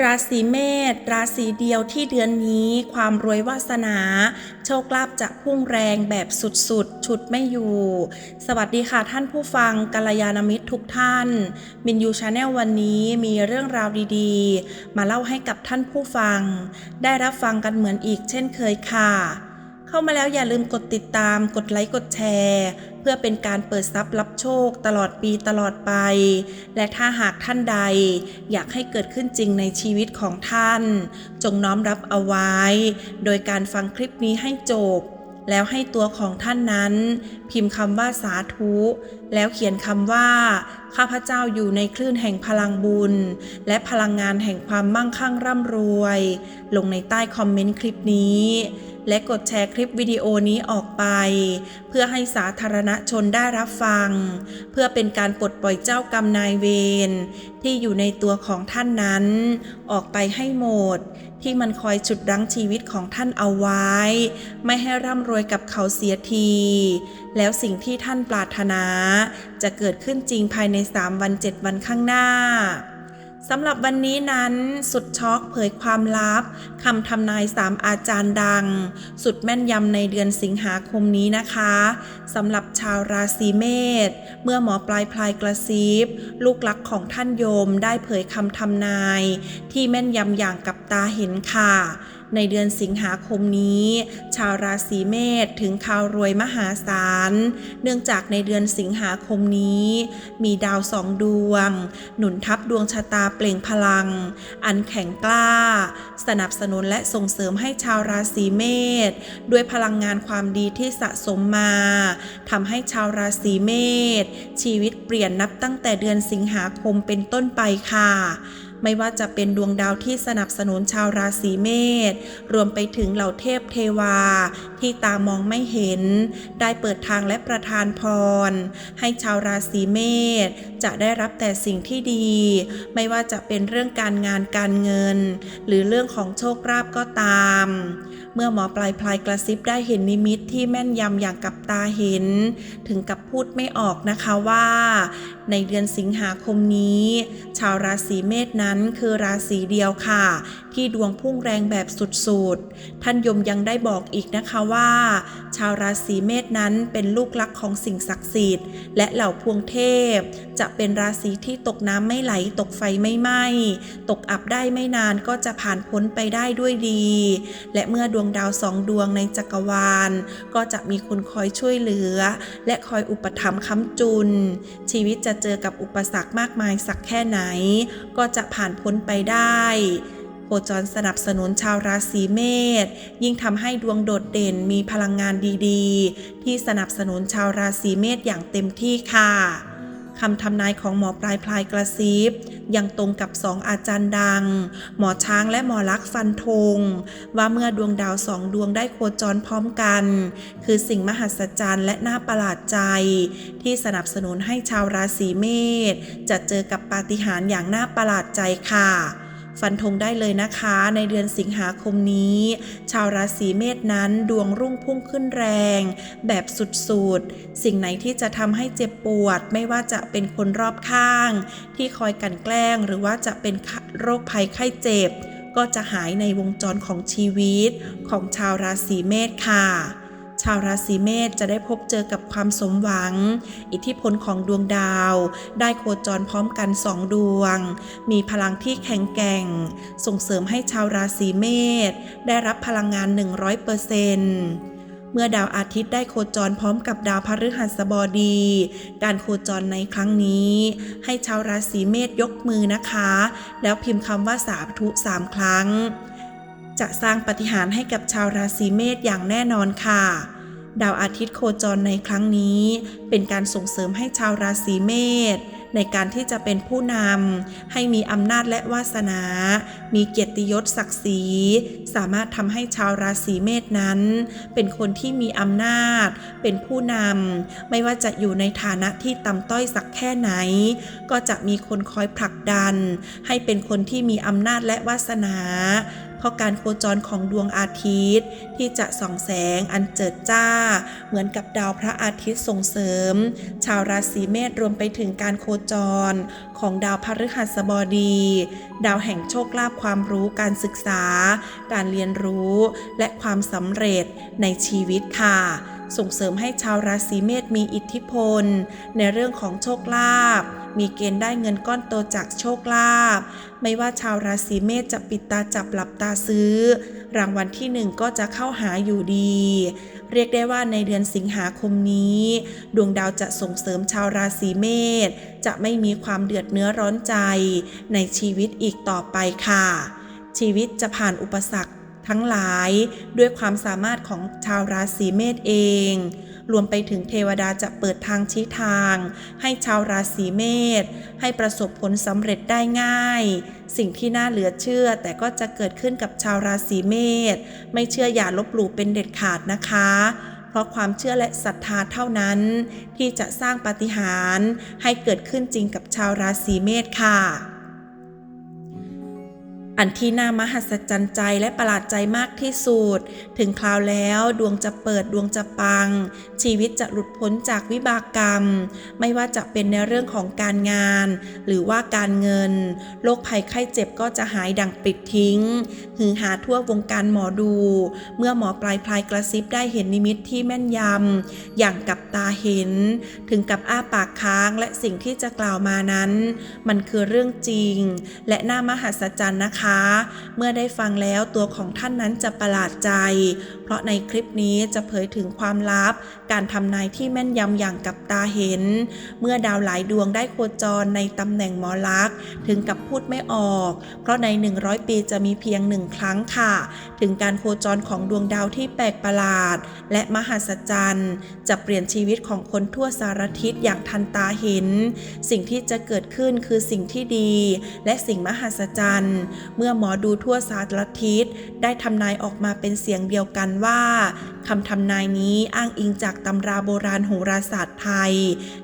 ราศีเมษราศีเดียวที่เดือนนี้ ความรวยวาสนา โชคลาภจะพุ่งแรงแบบสุดๆ ชุดไม่อยู่ สวัสดีค่ะท่านผู้ฟังกัลยาณมิตรทุกท่าน มินยูชาแนลวันนี้มีเรื่องราวดีๆ มาเล่าให้กับท่านผู้ฟัง ได้รับฟังกันเหมือนอีกเช่นเคยค่ะ เข้ามาแล้วอย่าลืมกดติดตาม กดไลค์ กดแชร์ เพื่อเป็นการเปิดทรัพย์รับโชคตลอดปีตลอดไป และถ้าหากท่านใด อยากให้เกิดขึ้นจริงในชีวิตของท่าน จงน้อมรับเอาไว้ โดยการฟังคลิปนี้ให้จบ แล้วให้ตัวของท่านนั้น พิมพ์คำว่าสาธุ แล้วเขียนคำว่า ข้าพเจ้าอยู่ในคลื่นแห่งพลังบุญ และพลังงานแห่งความมั่งคั่งร่ำรวย ลงในใต้คอมเมนต์คลิปนี้ และกดแชร์คลิปวิดีโอนี้ออกไป เพื่อให้สาธารณชนได้รับฟัง เพื่อเป็นการปลดปล่อยเจ้ากรรมนายเวรที่อยู่ในตัวของท่านนั้น ออกไปให้หมด ที่มันคอยฉุดรั้งชีวิตของท่านเอาไว้ ไม่ให้ร่ำรวยกับเขาเสียที แล้วสิ่งที่ท่านปรารถนา จะเกิดขึ้นจริงภายใน 3 วัน 7 วันข้างหน้า สำหรับวันนี้นั้นสุดช็อกเผยความลับคำทำนายสามอาจารย์ดัง สุดแม่นยำในเดือนสิงหาคมนี้นะคะสำหรับชาวราศีเมษเมื่อหมอปลายพลายกระซิบลูกหลักของท่านโยมได้เผยคำทำนาย ที่แม่นยำอย่างกับตาเห็นค่ะ ในเดือนสิงหาคมนี้ ชาวราศีเมษถึงข่าวรวยมหาศาล เนื่องจากในเดือนสิงหาคมนี้ มีดาวสองดวง หนุนทับดวงชะตาเปล่งพลัง อันแข็งกล้า สนับสนุนและส่งเสริมให้ชาวราศีเมษด้วยพลังงานความดีที่สะสมมาทำให้ชาวราศีเมษชีวิตเปลี่ยนนับตั้งแต่เดือนสิงหาคมเป็นต้นไปค่ะ ไม่ว่าจะเป็นดวงดาวที่สนับสนุนชาวราศีเมษรวมไปถึงเหล่าเทพเทวา ที่ตามองไม่เห็น ได้เปิดทางและประทานพร ให้ชาวราศีเมษจะได้รับแต่สิ่งที่ดี ไม่ว่าจะเป็นเรื่องการงานการเงิน หรือเรื่องของโชคลาภก็ตามเมื่อหมอปลายพลายกระซิบได้เห็นนิมิตที่แม่นยำอย่างกับตาเห็น ถึงกับพูดไม่ออกนะคะว่า ในเดือนสิงหาคมนี้ ชาวราศีเมษนั้นคือราศีเดียวค่ะ ที่ดวงพุ่งแรงแบบสุดๆ ท่านยมยังได้บอกอีกนะคะว่า ชาวราศีเมษนั้นเป็นลูกลักของสิ่งศักดิ์สิทธิ์ และเหล่าพวงเทพ จะเป็นราศีที่ตกน้ำไม่ไหลตกไฟไม่ไหม้ตกอับได้ไม่นานก็จะผ่านพ้นไปได้ด้วยดี และเมื่อดวงดาวสองดวงในจักรวาล ก็จะมีคนคอยช่วยเหลือ และคอยอุปถัมภ์ค้ำจุน ชีวิตจะเจอกับอุปสรรคมากมายสักแค่ไหน ก็จะผ่านพ้นไปได้โคจรสนับสนุนชาวราศีเมษยิ่งทำให้ดวงโดดเด่นมีพลังงานดีๆ ที่สนับสนุนชาวราศีเมษอย่างเต็มที่ค่ะ คำทำนายของหมอปลายพลายกระซิบยังตรงกับสองอาจารย์ดัง หมอช้างและหมอลักษ์ฟันธงว่าเมื่อดวงดาวสองดวงได้โคจรพร้อมกัน คือสิ่งมหัศจรรย์และน่าประหลาดใจ ที่สนับสนุนให้ชาวราศีเมษจะเจอกับปาฏิหาริย์อย่างน่าประหลาดใจค่ะ ฟันธงได้เลยนะคะ ในเดือนสิงหาคมนี้ ชาวราศีเมษนั้นดวงรุ่งพุ่งขึ้นแรง แบบสุดๆ สิ่งไหนที่จะทำให้เจ็บปวด ไม่ว่าจะเป็นคนรอบข้าง ที่คอยกันแกล้งหรือว่าจะเป็นโรคภัยไข้เจ็บ ก็จะหายในวงจรของชีวิตของชาวราศีเมษค่ะ ชาวราศีเมษจะได้พบเจอกับความสมหวัง อิทธิพลของดวงดาว ได้โคจรพร้อมกันสองดวง มีพลังที่แข็งแกร่ง ส่งเสริมให้ชาวราศีเมษได้รับพลังงาน 100%เเมื่อดาวอาทิตย์ได้โคจรพร้อมกับดาวพฤหัสบดี การโคจรในครั้งนี้ ให้ชาวราศีเมษยกมือนะคะ แล้วพิมพ์คำว่าสาธุสามครั้ง จะสร้างปาฏิหารย์ให้กับชาวราศีเมษอย่างแน่นอนค่ะ ดาวอาทิตย์โคจรในครั้งนี้ เป็นการส่งเสริมให้ชาวราศีเมษในการที่จะเป็นผู้นำ ให้มีอำนาจและวาสนา มีเกียรติยศศักดิ์ศรี สามารถทำให้ชาวราศีเมษนั้น เป็นคนที่มีอำนาจ เป็นผู้นำ ไม่ว่าจะอยู่ในฐานะที่ต่ำต้อยสักแค่ไหน ก็จะมีคนคอยผลักดัน ให้เป็นคนที่มีอำนาจและวาสนา เพราะการโคจรของดวงอาทิตย์ ที่จะส่องแสงอันเจิดจ้า เหมือนกับดาวพระอาทิตย์ส่งเสริม ชาวราศีเมษรวมไปถึงการโคจรของดาวพฤหัสบดี ดาวแห่งโชคลาภความรู้การศึกษา การเรียนรู้ และความสำเร็จในชีวิตค่ะ ส่งเสริมให้ชาวราศีเมษมีอิทธิพล ในเรื่องของโชคลาภ มีเกณฑ์ได้เงินก้อนโตจากโชคลาภ ไม่ว่าชาวราศีเมษจะปิดตาจับหลับตาซื้อ รางวัลที่หนึ่งก็จะเข้าหาอยู่ดี เรียกได้ว่าในเดือนสิงหาคมนี้ ดวงดาวจะส่งเสริมชาวราศีเมษจะไม่มีความเดือดเนื้อร้อนใจ ในชีวิตอีกต่อไปค่ะ ชีวิตจะผ่านอุปสรรค ทั้งหลายด้วยความสามารถของชาวราศีเมษเอง รวมไปถึงเทวดาจะเปิดทางชี้ทาง ให้ชาวราศีเมษให้ประสบผลสำเร็จได้ง่าย สิ่งที่น่าเหลือเชื่อแต่ก็จะเกิดขึ้นกับชาวราศีเมษไม่เชื่ออย่าลบหลู่เป็นเด็ดขาดนะคะเพราะความเชื่อและศรัทธาเท่านั้น ที่จะสร้างปาฏิหาริย์ให้เกิดขึ้นจริงกับชาวราศีเมษค่ะ อันที่น่ามหัศจรรย์ใจและประหลาดใจมากที่สุด ถึงคราวแล้วดวงจะเปิดดวงจะปัง ชีวิตจะหลุดพ้นจากวิบากกรรม ไม่ว่าจะเป็นในเรื่องของการงาน หรือว่าการเงิน โรคภัยไข้เจ็บก็จะหายดังปิดทิ้ง หือหาทั่ววงการหมอดู เมื่อหมอปลายพลายกระซิบได้เห็นนิมิตที่แม่นยำ อย่างกับตาเห็น ถึงกับอ้าปากค้างและสิ่งที่จะกล่าวมานั้น มันคือเรื่องจริง และน่ามหัศจรรย์นะคะเมื่อได้ฟังแล้วตัวของท่านนั้นจะประหลาดใจ เพราะในคลิปนี้จะเผยถึงความลับ การทำนายที่แม่นยำอย่างกับตาเห็น เมื่อดาวหลายดวงได้โคจรในตำแหน่งหมอลักษ์ถึงกับพูดไม่ออก เพราะใน 100 ปีจะมีเพียงหนึ่งครั้งค่ะ ถึงการโคจรของดวงดาวที่แปลกประหลาด และมหัศจรรย์ จะเปลี่ยนชีวิตของคนทั่วสารทิศอย่างทันตาเห็น สิ่งที่จะเกิดขึ้นคือสิ่งที่ดี และสิ่งมหัศจรรย์เมื่อหมอดูทั่วสารทิศได้ทำนายออกมาเป็นเสียงเดียวกันว่าคำทำนายนี้อ้างอิงจากตำราโบราณโหราศาสตร์ไทย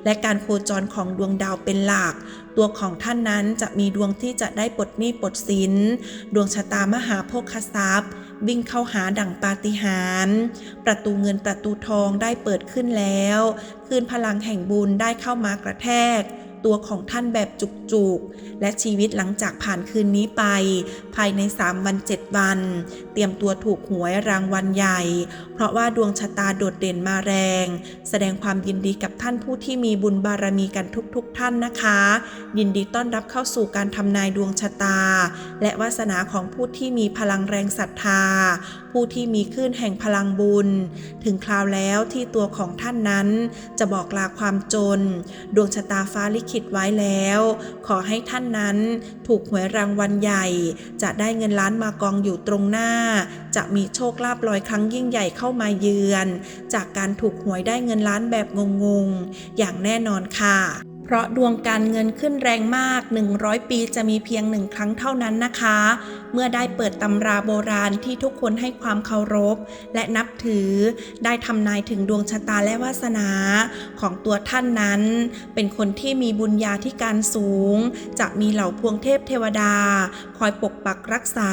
และการโคจรของดวงดาวเป็นหลัก ตัวของท่านนั้นจะมีดวงที่จะได้ปลดหนี้ปลดสิน ดวงชะตามหาโภคทรัพย์วิ่งเข้าหาดั่งปาฏิหาริย์ประตูเงินประตูทองได้เปิดขึ้นแล้ว คืนพลังแห่งบุญได้เข้ามากระแทก ตัวของท่านแบบจุกๆ และชีวิตหลังจากผ่านคืนนี้ไป ภายใน 3 วัน 7 วัน เตรียมตัวถูกหวยรางวัลใหญ่ เพราะว่าดวงชะตาโดดเด่นมาแรง แสดงความยินดีกับท่านผู้ที่มีบุญบารมีกันทุกๆทท่านนะคะ ยินดีต้อนรับเข้าสู่การทำนายดวงชะตา และวาสนาของผู้ที่มีพลังแรงศรัทธา ผู้ที่มีคลื่นแห่งพลังบุญ ถึงคราวแล้วที่ตัวของท่านนั้น จะบอกลาความจน ดวงชะตาฟ้าลิคิดไว้แล้ว ขอให้ท่านนั้นถูกหวยรางวัลใหญ่ จะได้เงินล้านมากองอยู่ตรงหน้า จะมีโชคลาภลอยครั้งยิ่งใหญ่เข้ามาเยือน จากการถูกหวยได้เงินล้านแบบงงๆ อย่างแน่นอนค่ะ เพราะดวงการเงินขึ้นแรงมาก 100 ปีจะมีเพียงหนึ่งครั้งเท่านั้นนะคะ เมื่อได้เปิดตำราโบราณที่ทุกคนให้ความเคารพ และนับถือ ได้ทำนายถึงดวงชะตาและวาสนา ของตัวท่านนั้น เป็นคนที่มีบุญญาธิการสูง จะมีเหล่าพวงเทพเทวดา คอยปกปักรักษา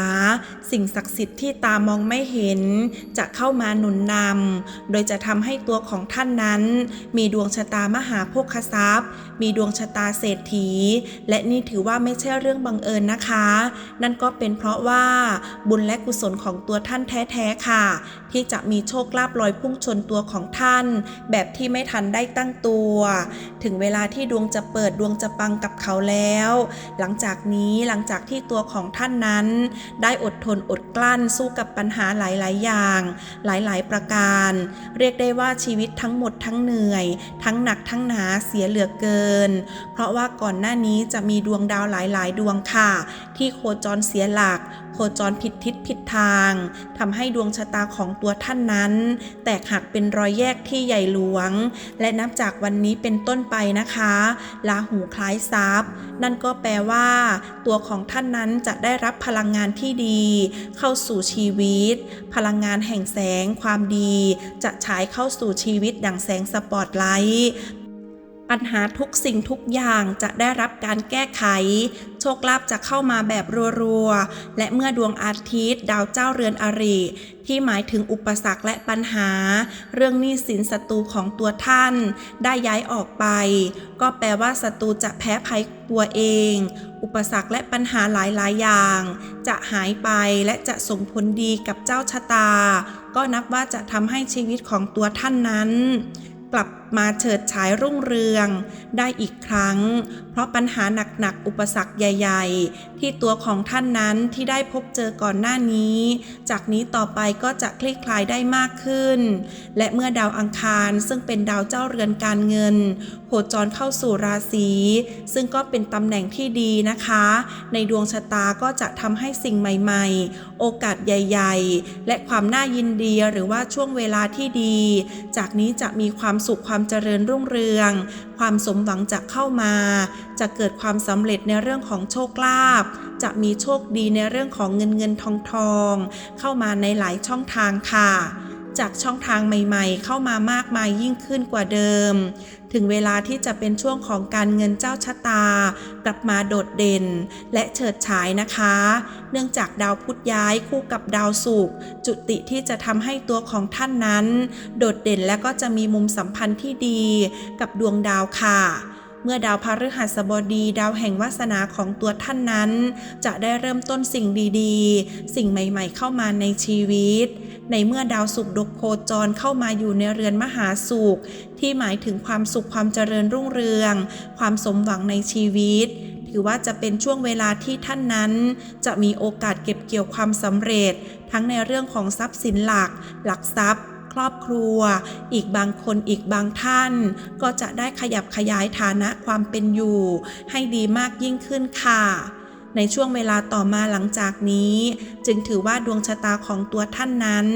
สิ่งศักดิ์สิทธิ์ที่ตามองไม่เห็น จะเข้ามาหนุนนำ โดยจะทำให้ตัวของท่านนั้น มีดวงชะตามหาโภคทรัพย์ มีดวงชะตาเศรษฐี และนี่ถือว่าไม่ใช่เรื่องบังเอิญนะคะ นั่นก็เป็นเพราะว่าบุญและกุศลของตัวท่านแท้ๆค่ะ ที่จะมีโชคลาภลอยพุ่งชนตัวของท่าน แบบที่ไม่ทันได้ตั้งตัว ถึงเวลาที่ดวงจะเปิดดวงจะปังกับเขาแล้ว หลังจากนี้หลังจากที่ตัวของของท่านนั้น ได้อดทนอดกลั้นสู้กับปัญหาหลาย ๆ อย่าง หลาย ๆ ประการ เรียกได้ว่าชีวิตทั้งหมดทั้งเหนื่อย ทั้งหนักทั้งหนาเสียเหลือเกิน เพราะว่าก่อนหน้านี้จะมีดวงดาวหลาย ๆ ดวงค่ะ ที่โคจรเสียหลัก โคจรผิดทิศผิดทางทำให้ดวงชะตาของตัวท่านนั้น แตกหักเป็นรอยแยกที่ใหญ่หลวง และนับจากวันนี้เป็นต้นไปนะคะลาหูคล้ายทรัพย์ นั่นก็แปลว่า ตัวของท่านนั้นจะได้รับพลังงานที่ดี เข้าสู่ชีวิต พลังงานแห่งแสงความดี จะฉายเข้าสู่ชีวิตดั่งแสงสปอตไลท์ ปัญหาทุกสิ่งทุกอย่างจะได้รับการแก้ไข โชคลาภจะเข้ามาแบบรัวๆ และเมื่อดวงอาทิตย์ ดาวเจ้าเรือนอริ ที่หมายถึงอุปสรรคและปัญหา เรื่องหนี้สินศัตรูของตัวท่าน ได้ย้ายออกไป ก็แปลว่าศัตรูจะแพ้ภัยตัวเอง อุปสรรคและปัญหาหลายๆ อย่าง จะหายไปและจะส่งผลดีกับเจ้าชะตา ก็นับว่าจะทำให้ชีวิตของตัวท่านนั้น กลับมาเฉิดฉายรุ่งเรือง ได้อีกครั้ง เพราะปัญหาหนักๆอุปสรรคใหญ่ ๆ ที่ตัวของท่านนั้นที่ได้พบเจอก่อนหน้านี้ จากนี้ต่อไปก็จะคลี่คลายได้มากขึ้น และเมื่อดาวอังคารซึ่งเป็นดาวเจ้าเรือนการเงินโคจรเข้าสู่ราศีซึ่งก็เป็นตำแหน่งที่ดีนะคะ ในดวงชะตาก็จะทำให้สิ่งใหม่ๆ โอกาสใหญ่ ๆ และความน่ายินดีหรือว่าช่วงเวลาที่ดี จากนี้จะมีความความสุขความเจริญรุ่งเรือง ความสมหวังจะเข้ามา จะเกิดความสำเร็จในเรื่องของโชคลาภจะมีโชคดีในเรื่องของเงินเงินทองทอง เข้ามาในหลายช่องทางค่ะ จากช่องทางใหม่ๆ เข้ามามากมายยิ่งขึ้นกว่าเดิม ถึงเวลาที่จะเป็นช่วงของการเงินเจ้าชะตา กลับมาโดดเด่น และเฉิดฉายนะคะ เนื่องจากดาวพุธย้ายคู่กับดาวศุกร์จุติที่จะทำให้ตัวของท่านนั้น โดดเด่นและก็จะมีมุมสัมพันธ์ที่ดีกับดวงดาวค่ะเมื่อดาวพฤหัสบดีดาวแห่งวาสนาของตัวท่านนั้น จะได้เริ่มต้นสิ่งดีๆ สิ่งใหม่ๆ เข้ามาในชีวิต ในเมื่อดาวศุกดกโคจรเข้ามาอยู่ในเรือนมหาสุข ที่หมายถึงความสุขความเจริญรุ่งเรือง ความสมหวังในชีวิต ถือว่าจะเป็นช่วงเวลาที่ท่านนั้น จะมีโอกาสเก็บเกี่ยวความสำเร็จ ทั้งในเรื่องของทรัพย์สินหลัก หลักทรัพย์ครอบครัว อีกบางคนอีกบางท่าน ก็จะได้ขยับขยายฐานะความเป็นอยู่ ให้ดีมากยิ่งขึ้นค่ะ ในช่วงเวลาต่อมาหลังจากนี้ จึงถือว่าดวงชะตาของตัวท่านนั้น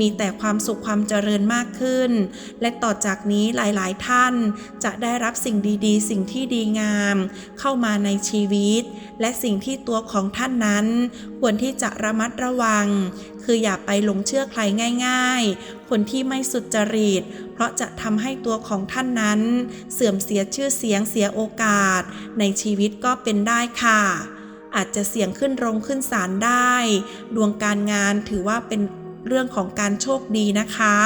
มีแต่ความสุขความเจริญมากขึ้น และต่อจากนี้หลายๆ ท่านจะได้รับสิ่งดีๆ สิ่งที่ดีงาม เข้ามาในชีวิต และสิ่งที่ตัวของท่านนั้น ควรที่จะระมัดระวัง คืออย่าไปหลงเชื่อใครง่าย ๆ คนที่ไม่สุจริตเพราะจะทำให้ตัวของท่านนั้น เสื่อมเสียชื่อเสียงเสียโอกาส ในชีวิตก็เป็นได้ค่ะ อาจจะเสี่ยงขึ้นโรงขึ้นศาลได้ ดวงการงานถือว่าเป็นเรื่องของการโชคดีนะคะ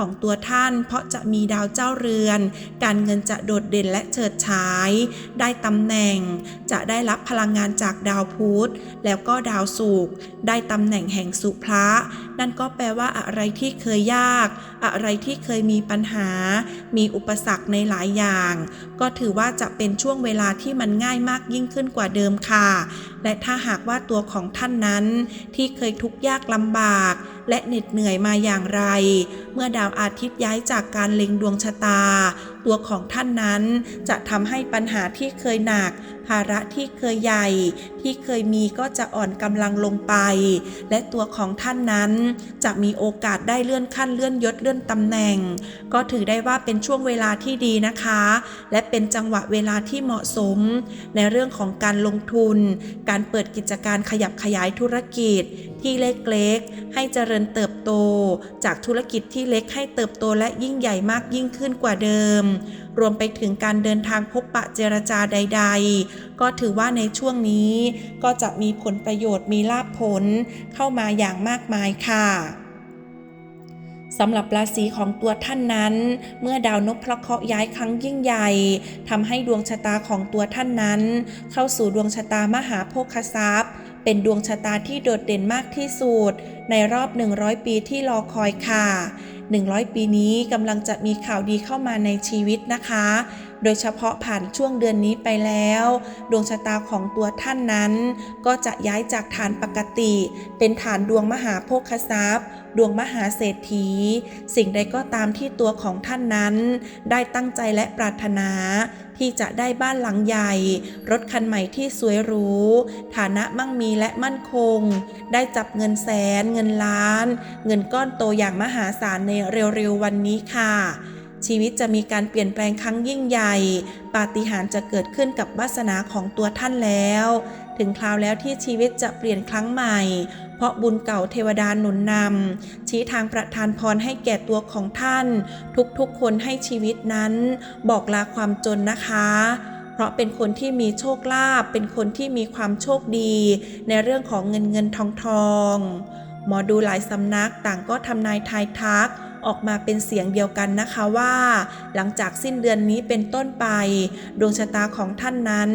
ของตัวท่าน เพราะจะมีดาวเจ้าเรือน การเงินจะโดดเด่นและเฉิดฉาย ได้ตำแหน่ง จะได้รับพลังงานจากดาวพุธแล้วก็ดาวศุกร์ได้ตำแหน่งแห่งสุภะนั่นก็แปลว่าอะไรที่เคยยาก อะไรที่เคยมีปัญหา มีอุปสรรคในหลายอย่าง ก็ถือว่าจะเป็นช่วงเวลาที่มันง่ายมากยิ่งขึ้นกว่าเดิมค่ะ และถ้าหากว่าตัวของท่านนั้น ที่เคยทุกข์ยากลำบาก และเหน็ดเหนื่อยมาอย่างไร เมื่อดาวอาทิตย์ย้ายจากการเล็งดวงชะตา ตัวของท่านนั้น จะทำให้ปัญหาที่เคยหนัก ภาระที่เคยใหญ่ ที่เคยมีก็จะอ่อนกำลังลงไป และตัวของท่านนั้น จะมีโอกาสได้เลื่อนขั้นเลื่อนยศเลื่อนตำแหน่ง ก็ถือได้ว่าเป็นช่วงเวลาที่ดีนะคะ และเป็นจังหวะเวลาที่เหมาะสม ในเรื่องของการลงทุน การเปิดกิจการขยับขยายธุรกิจ ที่เล็กๆ ให้เจริญเติบโต จากธุรกิจที่เล็กให้เติบโตและยิ่งใหญ่มากยิ่งขึ้นกว่าเดิมรวมไปถึงการเดินทางพบปะเจรจาใด ๆ ก็ถือว่าในช่วงนี้ก็จะมีผลประโยชน์มีลาภผลเข้ามาอย่างมากมายค่ะสำหรับราศีของตัวท่านนั้น เมื่อดาวนพเคราะห์ย้ายครั้งยิ่งใหญ่ทำให้ดวงชะตาของตัวท่านนั้น เข้าสู่ดวงชะตามหาโภคทรัพย์ เป็นดวงชะตาที่โดดเด่นมากที่สุดในรอบ 100 ปีที่รอคอยค่ะ 100 ปีนี้กำลังจะมีข่าวดีเข้ามาในชีวิตนะคะ โดยเฉพาะผ่านช่วงเดือนนี้ไปแล้ว ดวงชะตาของตัวท่านนั้น ก็จะย้ายจากฐานปกติ เป็นฐานดวงมหาโภคทรัพย์ ดวงมหาเศรษฐี สิ่งใดก็ตามที่ตัวของท่านนั้น ได้ตั้งใจและปรารถนา ที่จะได้บ้านหลังใหญ่ รถคันใหม่ที่สวยหรู ฐานะมั่งมีและมั่นคง ได้จับเงินแสน เงินล้าน เงินก้อนโตอย่างมหาศาลในเร็วๆวันนี้ค่ะ ชีวิตจะมีการเปลี่ยนแปลงครั้งยิ่งใหญ่ ปาฏิหาริย์จะเกิดขึ้นกับวาสนาของตัวท่านแล้ว ถึงคราวแล้วที่ชีวิตจะเปลี่ยนครั้งใหม่ เพราะบุญเก่าเทวดาหนุนนำชี้ทางประทานพรให้แก่ตัวของท่าน ทุกๆคนให้ชีวิตนั้น บอกลาความจนนะคะเพราะเป็นคนที่มีโชคลาภ เป็นคนที่มีความโชคดี ในเรื่องของเงินเงินทองทอง หมอดูหลายสำนักต่างก็ทำนายทายทัก ออกมาเป็นเสียงเดียวกันนะคะว่า หลังจากสิ้นเดือนนี้เป็นต้นไป ดวงชะตาของท่านนั้น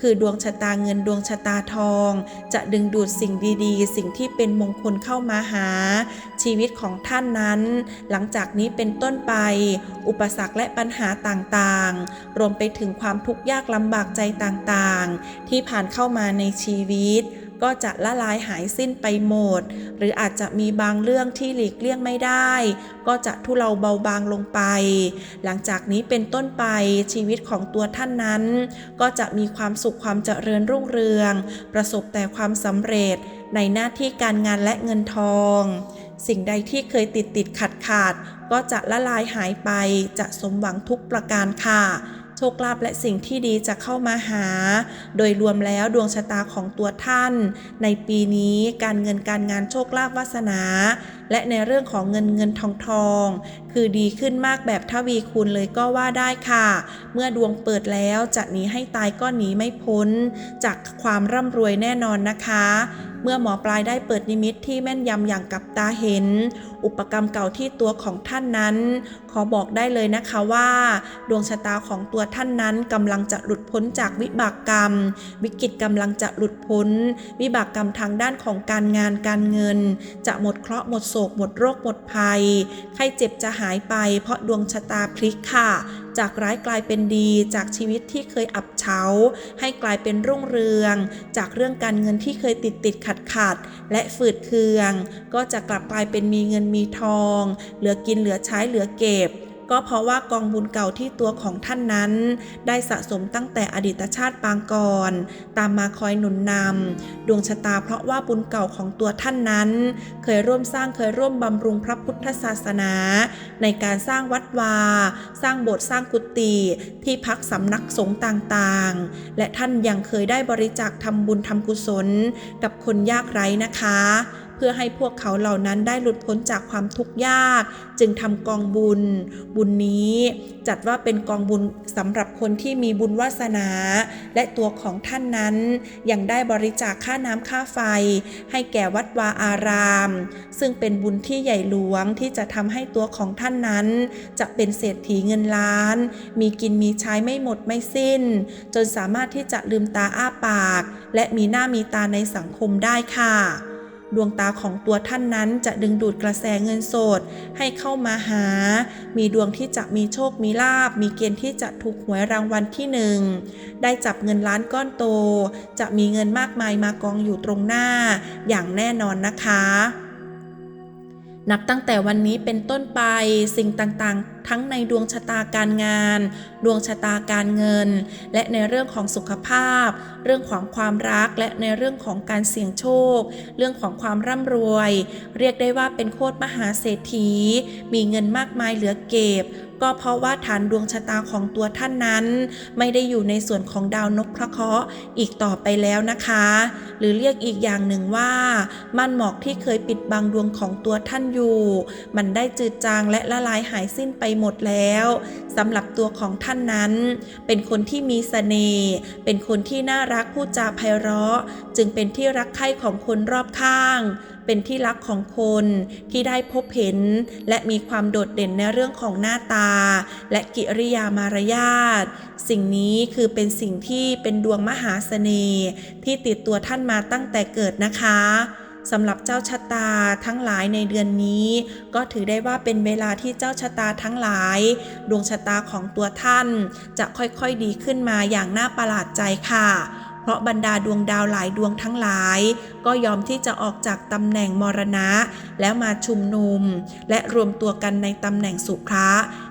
คือดวงชะตาเงินดวงชะตาทอง จะดึงดูดสิ่งดีๆ สิ่งที่เป็นมงคลเข้ามาหา ชีวิตของท่านนั้น หลังจากนี้เป็นต้นไป อุปสรรคและปัญหาต่างๆ รวมไปถึงความทุกข์ยากลำบากใจต่างๆ ที่ผ่านเข้ามาในชีวิต ก็จะละลายหายสิ้นไปหมด หรืออาจจะมีบางเรื่องที่หลีกเลี่ยงไม่ได้ ก็จะทุเลาเบาบางลงไป หลังจากนี้เป็นต้นไปชีวิตของตัวท่านนั้น ก็จะมีความสุขความเจริญรุ่งเรือง ประสบแต่ความสำเร็จในหน้าที่การงานและเงินทอง สิ่งใดที่เคยติดติดขัดขาดก็จะละลายหายไปจะสมหวังทุกประการค่ะ โชคลาภและสิ่งที่ดีจะเข้ามาหา โดยรวมแล้วดวงชะตาของตัวท่าน ในปีนี้การเงินการงานโชคลาภวาสนา และในเรื่องของเงินเงินทองทอง คือดีขึ้นมากแบบทวีคูณเลยก็ว่าได้ค่ะ เมื่อดวงเปิดแล้วจะหนีให้ตายก็หนีไม่พ้น จากความร่ำรวยแน่นอนนะคะ เมื่อหมอปลายได้เปิดนิมิตที่แม่นยำอย่างกับตาเห็นอุปกรรมเก่าที่ตัวของท่านนั้น ขอบอกได้เลยนะคะว่า ดวงชะตาของตัวท่านนั้นกำลังจะหลุดพ้นจากวิบากกรรม วิกฤตกำลังจะหลุดพ้น วิบากกรรมทางด้านของการงานการเงิน จะหมดเคราะห์หมดโศกหมดโรคหมดภัยไข้เจ็บจะหายไป เพราะดวงชะตาพลิกค่ะ จากร้ายกลายเป็นดี จากชีวิตที่เคยอับเฉา ให้กลายเป็นรุ่งเรือง จากเรื่องการเงินที่เคยติดติดขัดขัดและฝืดเคือง ก็จะกลับกลายเป็นมีเงินมีทอง เหลือกินเหลือใช้เหลือเก็บ ก็เพราะว่ากองบุญเก่าที่ตัวของท่านนั้น ได้สะสมตั้งแต่อดีตชาติปางก่อน ตามมาคอยหนุนนำดวงชะตาเพราะว่าบุญเก่าของตัวท่านนั้น เคยร่วมสร้างเคยร่วมบำรุงพระพุทธศาสนา ในการสร้างวัดวา สร้างโบสถ์สร้างกุฏิที่พักสำนักสงฆ์ต่างๆ และท่านยังเคยได้บริจาคทำบุญทำกุศล กับคนยากไร้นะคะ เพื่อให้พวกเขาเหล่านั้นได้หลุดพ้นจากความทุกข์ยาก จึงทำกองบุญ บุญนี้จัดว่าเป็นกองบุญสำหรับคนที่มีบุญวาสนา และตัวของท่านนั้นยังได้บริจาคค่าน้ำค่าไฟ ให้แก่วัดวาอาราม ซึ่งเป็นบุญที่ใหญ่หลวงที่จะทำให้ตัวของท่านนั้น จะเป็นเศรษฐีเงินล้าน มีกินมีใช้ไม่หมดไม่สิ้น จนสามารถที่จะลืมตาอ้าปาก และมีหน้ามีตาในสังคมได้ค่ะ ดวงตาของตัวท่านนั้นจะดึงดูดกระแสเงินสด ให้เข้ามาหา มีดวงที่จะมีโชคมีลาบ มีเกณฑ์ที่จะถูกหวยรางวัลที่หนึ่ง ได้จับเงินล้านก้อนโต จะมีเงินมากมายมากองอยู่ตรงหน้า อย่างแน่นอนนะคะ นับตั้งแต่วันนี้เป็นต้นไปสิ่งต่างๆ ทั้งในดวงชะตาการงาน ดวงชะตาการเงิน และในเรื่องของสุขภาพ เรื่องของความรักและในเรื่องของการเสี่ยงโชค เรื่องของความร่ำรวย เรียกได้ว่าเป็นโคตรมหาเศรษฐี มีเงินมากมายเหลือเก็บก็เพราะว่าฐานดวงชะตาของตัวท่านนั้น ไม่ได้อยู่ในส่วนของดาวนกพเคราะห์อีกต่อไปแล้วนะคะ หรือเรียกอีกอย่างหนึ่งว่า ม่านหมอกที่เคยปิดบังดวงของตัวท่านอยู่ มันได้จืดจางและละลายหายสิ้นไปหมดแล้วสำหรับตัวของท่านนั้น เป็นคนที่มีเสน่ห์เป็นคนที่น่ารักพูดจาไพเราะ จึงเป็นที่รักใคร่ของคนรอบข้าง เป็นที่รักของคนที่ได้พบเห็น และมีความโดดเด่นในเรื่องของหน้าตา และกิริยามารยาทสิ่งนี้คือเป็นสิ่งที่เป็นดวงมหาเสน่ห์ที่ติดตัวท่านมาตั้งแต่เกิดนะคะ สำหรับเจ้าชะตาทั้งหลายในเดือนนี้ ก็ถือได้ว่าเป็นเวลาที่เจ้าชะตาทั้งหลาย ดวงชะตาของตัวท่าน จะค่อยๆดีขึ้นมาอย่างน่าประหลาดใจค่ะ เพราะบรรดาดวงดาวหลายดวงทั้งหลาย ก็ยอมที่จะออกจากตำแหน่งมรณะ แล้วมาชุมนุม และรวมตัวกันในตำแหน่งสุขะ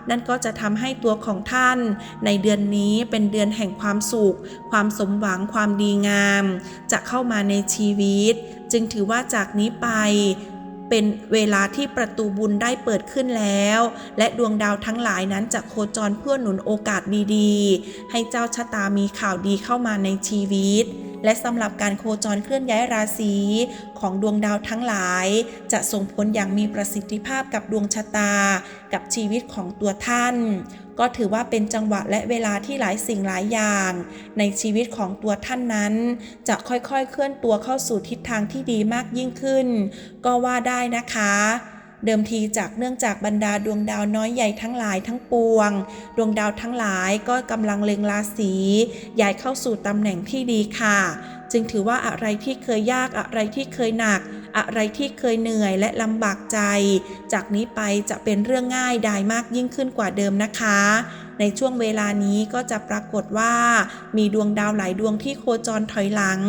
นั่นก็จะทำให้ตัวของท่าน ในเดือนนี้เป็นเดือนแห่งความสุข ความสมหวังความดีงาม จะเข้ามาในชีวิต จึงถือว่าจากนี้ไป เป็นเวลาที่ประตูบุญได้เปิดขึ้นแล้ว และดวงดาวทั้งหลายนั้นจะโคจรเพื่อหนุนโอกาสดีๆ ให้เจ้าชะตามีข่าวดีเข้ามาในชีวิต และสำหรับการโคจรเคลื่อนย้ายราศีของดวงดาวทั้งหลาย จะส่งผลอย่างมีประสิทธิภาพกับดวงชะตา กับชีวิตของตัวท่าน ก็ถือว่าเป็นจังหวะและเวลาที่หลายสิ่งหลายอย่าง ในชีวิตของตัวท่านนั้น จะค่อยๆเคลื่อนตัวเข้าสู่ทิศทางที่ดีมากยิ่งขึ้น ก็ว่าได้นะคะเดิมทีจากเนื่องจากบรรดาดวงดาวน้อยใหญ่ทั้งหลายทั้งปวง ดวงดาวทั้งหลายก็กำลังเล็งราศีย้ายเข้าสู่ตำแหน่งที่ดีค่ะ จึงถือว่าอะไรที่เคยยากอะไรที่เคยหนัก อะไรที่เคยเหนื่อยและลำบากใจ จากนี้ไปจะเป็นเรื่องง่ายดายมากยิ่งขึ้นกว่าเดิมนะคะ ในช่วงเวลานี้ก็จะปรากฏว่า มีดวงดาวหลายดวงที่โคจรถอยหลัง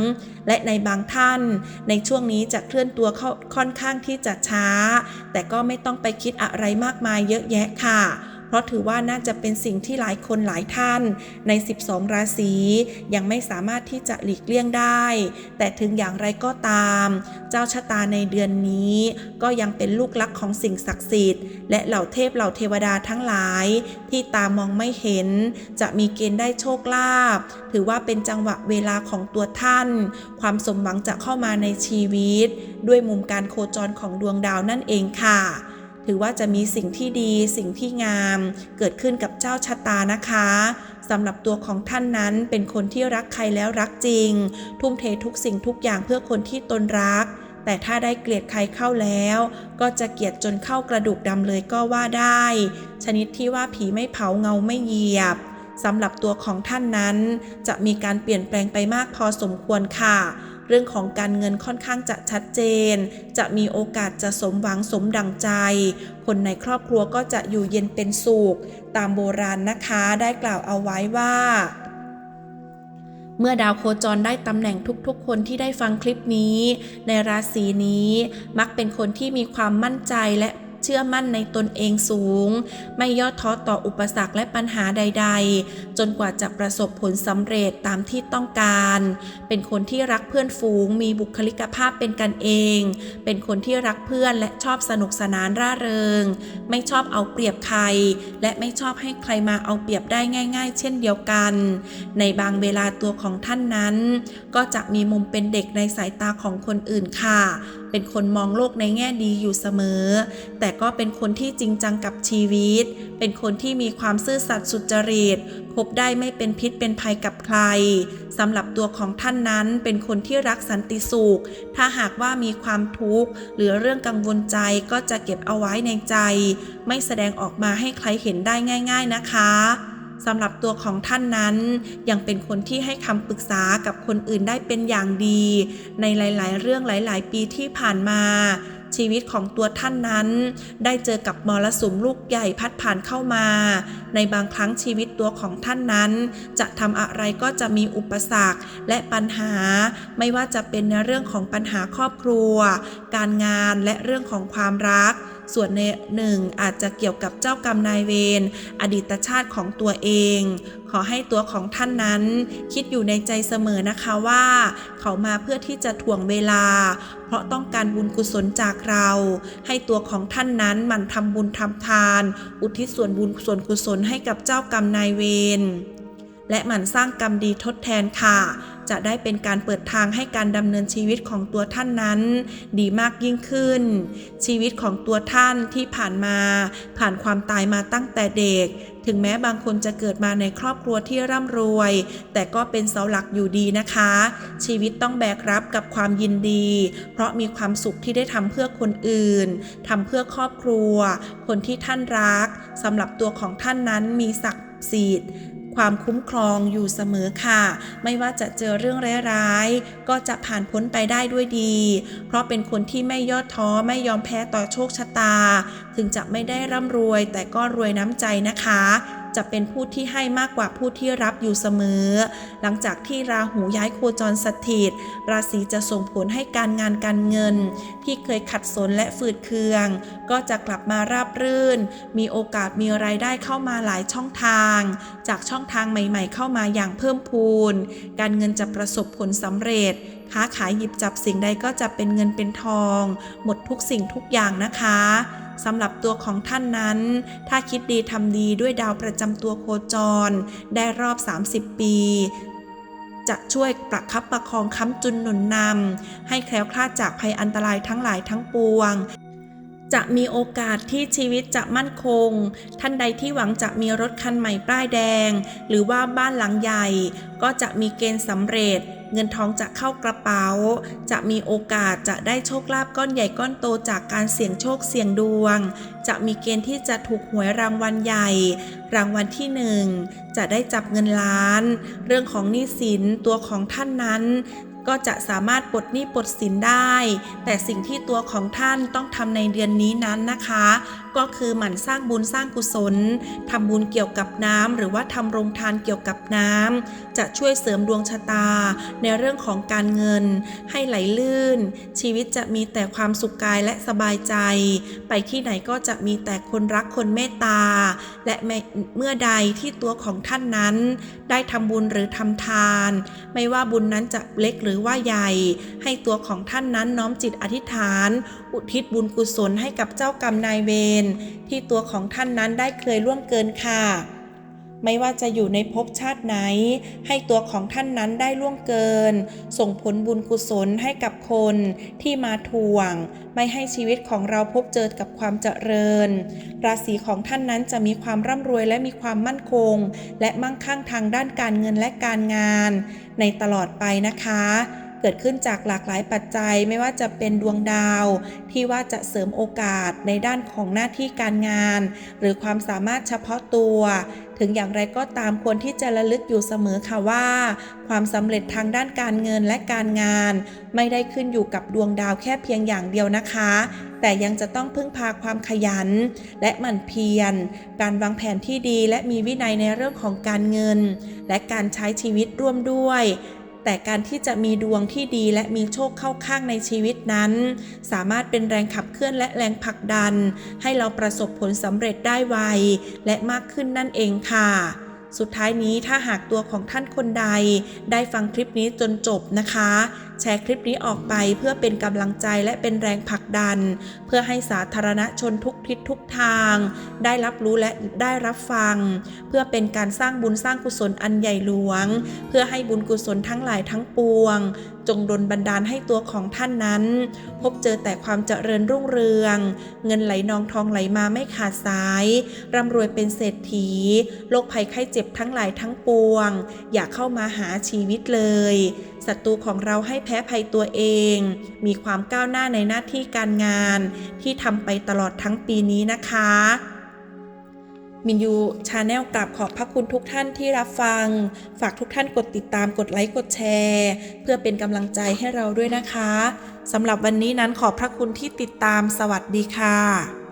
และในบางท่าน ในช่วงนี้จะเคลื่อนตัวเข้าค่อนข้างที่จะช้า แต่ก็ไม่ต้องไปคิดอะไรมากมายเยอะแยะค่ะ เพราะถือว่าน่าจะเป็นสิ่งที่หลายคนหลายท่านใน 12 ราศียังไม่สามารถที่จะหลีกเลี่ยงได้ แต่ถึงอย่างไรก็ตาม เจ้าชะตาในเดือนนี้ ก็ยังเป็นลูกลักของสิ่งศักดิ์สิทธิ์ และเหล่าเทพเหล่าเทวดาทั้งหลาย ที่ตามองไม่เห็น จะมีเกณฑ์ได้โชคลาภถือว่าเป็นจังหวะเวลาของตัวท่าน ความสมหวังจะเข้ามาในชีวิต ด้วยมุมการโคจรของดวงดาวนั่นเองค่ะ ถือว่าจะมีสิ่งที่ดีสิ่งที่งามเกิดขึ้นกับเจ้าชะตานะคะสำหรับตัวของท่านนั้นเป็นคนที่รักใครแล้วรักจริง ทุ่มเททุกสิ่งทุกอย่างเพื่อคนที่ตนรัก แต่ถ้าได้เกลียดใครเข้าแล้ว ก็จะเกลียดจนเข้ากระดูกดำเลยก็ว่าได้ ชนิดที่ว่าผีไม่เผาเงาไม่เหยียบสำหรับตัวของท่านนั้น จะมีการเปลี่ยนแปลงไปมากพอสมควรค่ะ เรื่องของการเงินค่อนข้างจะชัดเจน จะมีโอกาสจะสมหวังสมดังใจ คนในครอบครัวก็จะอยู่เย็นเป็นสุข ตามโบราณนะคะได้กล่าวเอาไว้ว่าเมื่อดาวโคจรได้ตำแหน่งทุกๆ คนที่ได้ฟังคลิปนี้ ในราศีนี้มักเป็นคนที่มีความมั่นใจและ เชื่อมั่นในตนเองสูง ไม่ย่อท้อต่ออุปสรรคและปัญหาใด ๆ จนกว่าจะประสบผลสำเร็จตามที่ต้องการ เป็นคนที่รักเพื่อนฝูง มีบุคลิกภาพเป็นกันเอง เป็นคนที่รักเพื่อนและชอบสนุกสนานร่าเริง ไม่ชอบเอาเปรียบใคร และไม่ชอบให้ใครมาเอาเปรียบได้ง่าย ๆ เช่นเดียวกัน ในบางเวลาตัวของท่านนั้น ก็จะมีมุมเป็นเด็กในสายตาของคนอื่นค่ะ เป็นคนมองโลกในแง่ดีอยู่เสมอ แต่ก็เป็นคนที่จริงจังกับชีวิต เป็นคนที่มีความซื่อสัตย์สุจริตคบได้ไม่เป็นพิษเป็นภัยกับใครสำหรับตัวของท่านนั้นเป็นคนที่รักสันติสุข ถ้าหากว่ามีความทุกข์หรือเรื่องกังวลใจก็จะเก็บเอาไว้ในใจ ไม่แสดงออกมาให้ใครเห็นได้ง่าย ๆนะคะ สำหรับตัวของท่านนั้น ยังเป็นคนที่ให้คำปรึกษากับคนอื่นได้เป็นอย่างดี ในหลาย ๆ เรื่องหลาย ๆ ปีที่ผ่านมาชีวิตของตัวท่านนั้น ได้เจอกับมรสุมลูกใหญ่พัดผ่านเข้ามา ในบางครั้งชีวิตตัวของท่านนั้น จะทำอะไรก็จะมีอุปสรรคและปัญหา ไม่ว่าจะเป็นในเรื่องของปัญหาครอบครัว การงานและเรื่องของความรัก ส่วนในหนึ่งอาจจะเกี่ยวกับเจ้ากรรมนายเวรอดีตชาติของตัวเอง ขอให้ตัวของท่านนั้น คิดอยู่ในใจเสมอนะคะว่า เขามาเพื่อที่จะถ่วงเวลา เพราะต้องการบุญกุศลจากเรา ให้ตัวของท่านนั้นหมันทำบุญทำทาน อุทิศส่วนบุญส่วนกุศลให้กับเจ้ากรรมนายเวรและหมั่นสร้างกรรมดีทดแทนค่ะ จะได้เป็นการเปิดทางให้การดำเนินชีวิตของตัวท่านนั้น ดีมากยิ่งขึ้น ชีวิตของตัวท่านที่ผ่านมา ผ่านความตายมาตั้งแต่เด็ก ถึงแม้บางคนจะเกิดมาในครอบครัวที่ร่ำรวย แต่ก็เป็นเสาหลักอยู่ดีนะคะ ชีวิตต้องแบกรับกับความยินดี เพราะมีความสุขที่ได้ทำเพื่อคนอื่นทำเพื่อครอบครัว คนที่ท่านรักสำหรับตัวของท่านนั้นมีศักดิ์สิทธิ์ ความคุ้มครองอยู่เสมอค่ะ ไม่ว่าจะเจอเรื่องร้ายๆ ก็จะผ่านพ้นไปได้ด้วยดี เพราะเป็นคนที่ไม่ย่อท้อไม่ยอมแพ้ต่อโชคชะตา ถึงจะไม่ได้ร่ำรวยแต่ก็รวยน้ำใจนะคะ จะเป็นผู้ที่ให้มากกว่าผู้ที่รับอยู่เสมอ หลังจากที่ราหูย้ายโคจรสถิต ราศีจะส่งผลให้การงานการเงิน ที่เคยขัดสนและฝืดเคือง ก็จะกลับมาราบรื่น มีโอกาสมีรายได้เข้ามาหลายช่องทาง จากช่องทางใหม่ ๆ เข้ามาอย่างเพิ่มพูน การเงินจะประสบผลสำเร็จค้าขายหยิบจับสิ่งใดก็จะเป็นเงินเป็นทอง หมดทุกสิ่งทุกอย่างนะคะ สำหรับตัวของท่านนั้น ถ้าคิดดีทำดีด้วยดาวประจำตัวโคจร ได้รอบ 30 ปี จะช่วยประคับประคองค้ำจุนหนุนนำให้แคล้วคลาดจากภัยอันตรายทั้งหลายทั้งปวงจะมีโอกาสที่ชีวิตจะมั่นคง ท่านใดที่หวังจะมีรถคันใหม่ป้ายแดง หรือว่าบ้านหลังใหญ่ ก็จะมีเกณฑ์สำเร็จ เงินทองจะเข้ากระเป๋า จะมีโอกาสจะได้โชคลาภก้อนใหญ่ก้อนโตจากการเสี่ยงโชคเสี่ยงดวง จะมีเกณฑ์ที่จะถูกหวยรางวัลใหญ่ รางวัลที่หนึ่งจะได้จับเงินล้าน เรื่องของหนี้สินตัวของท่านนั้น ก็จะสามารถปลดหนี้ปลดสินได้ แต่สิ่งที่ตัวของท่านต้องทำในเดือนนี้นั้นนะคะ ก็คือหมั่นสร้างบุญสร้างกุศลทำบุญเกี่ยวกับน้ำหรือว่าทำโรงทานเกี่ยวกับน้ำจะช่วยเสริมดวงชะตา ในเรื่องของการเงิน ให้ไหลลื่น ชีวิตจะมีแต่ความสุขกายและสบายใจ ไปที่ไหนก็จะมีแต่คนรักคนเมตตา และเมื่อใดที่ตัวของท่านนั้น ได้ทำบุญหรือทำทาน ไม่ว่าบุญนั้นจะเล็กหรือว่าใหญ่ ให้ตัวของท่านนั้นน้อมจิตอธิษฐาน อุทิศบุญกุศลให้กับเจ้ากรรมนายเวรที่ตัวของท่านนั้นได้เคยล่วงเกินค่ะ ไม่ว่าจะอยู่ในภพชาติไหน ให้ตัวของท่านนั้นได้ล่วงเกิน ส่งผลบุญกุศลให้กับคนที่มาทวง ไม่ให้ชีวิตของเราพบเจอกับความเจริญ ราศีของท่านนั้นจะมีความร่ำรวยและมีความมั่นคง และมั่งคั่งทางด้านการเงินและการงาน ในตลอดไปนะคะเกิดขึ้นจากหลากหลายปัจจัยไม่ว่าจะเป็นดวงดาว ที่ว่าจะเสริมโอกาสในด้านของหน้าที่การงาน หรือความสามารถเฉพาะตัว ถึงอย่างไรก็ตามควรที่จะระลึกอยู่เสมอค่ะว่า ความสำเร็จทางด้านการเงินและการงาน ไม่ได้ขึ้นอยู่กับดวงดาวแค่เพียงอย่างเดียวนะคะ แต่ยังจะต้องพึ่งพาความขยัน และหมั่นเพียร การวางแผนที่ดีและมีวินัยในเรื่องของการเงิน และการใช้ชีวิตร่วมด้วย แต่การที่จะมีดวงที่ดีและมีโชคเข้าข้างในชีวิตนั้น สามารถเป็นแรงขับเคลื่อนและแรงผลักดัน ให้เราประสบผลสำเร็จได้ไวและมากขึ้นนั่นเองค่ะสุดท้ายนี้ถ้าหากตัวของท่านคนใด ได้ฟังคลิปนี้จนจบนะคะ แชร์คลิปนี้ออกไปเพื่อเป็นกำลังใจและเป็นแรงผลักดัน เพื่อให้สาธารณชนทุกทิศทุกทาง ได้รับรู้และได้รับฟัง เพื่อเป็นการสร้างบุญสร้างกุศลอันใหญ่หลวง เพื่อให้บุญกุศลทั้งหลายทั้งปวง จงดลบันดาลให้ตัวของท่านนั้น พบเจอแต่ความเจริญรุ่งเรือง เงินไหลนองทองไหลมาไม่ขาดสายร่ำรวยเป็นเศรษฐีโรคภัยไข้เจ็บทั้งหลายทั้งปวง อย่าเข้ามาหาชีวิตเลยศัตรูของเราให้แพ้ภัยตัวเอง มีความก้าวหน้าในหน้าที่การงาน ที่ทำไปตลอดทั้งปีนี้นะคะมินยูชาแนลกลับขอบพระคุณทุกท่านที่รับฟัง ฝากทุกท่านกดติดตามกดไลค์กดแชร์ เพื่อเป็นกำลังใจให้เราด้วยนะคะสำหรับวันนี้นั้นขอบพระคุณที่ติดตามสวัสดีค่ะ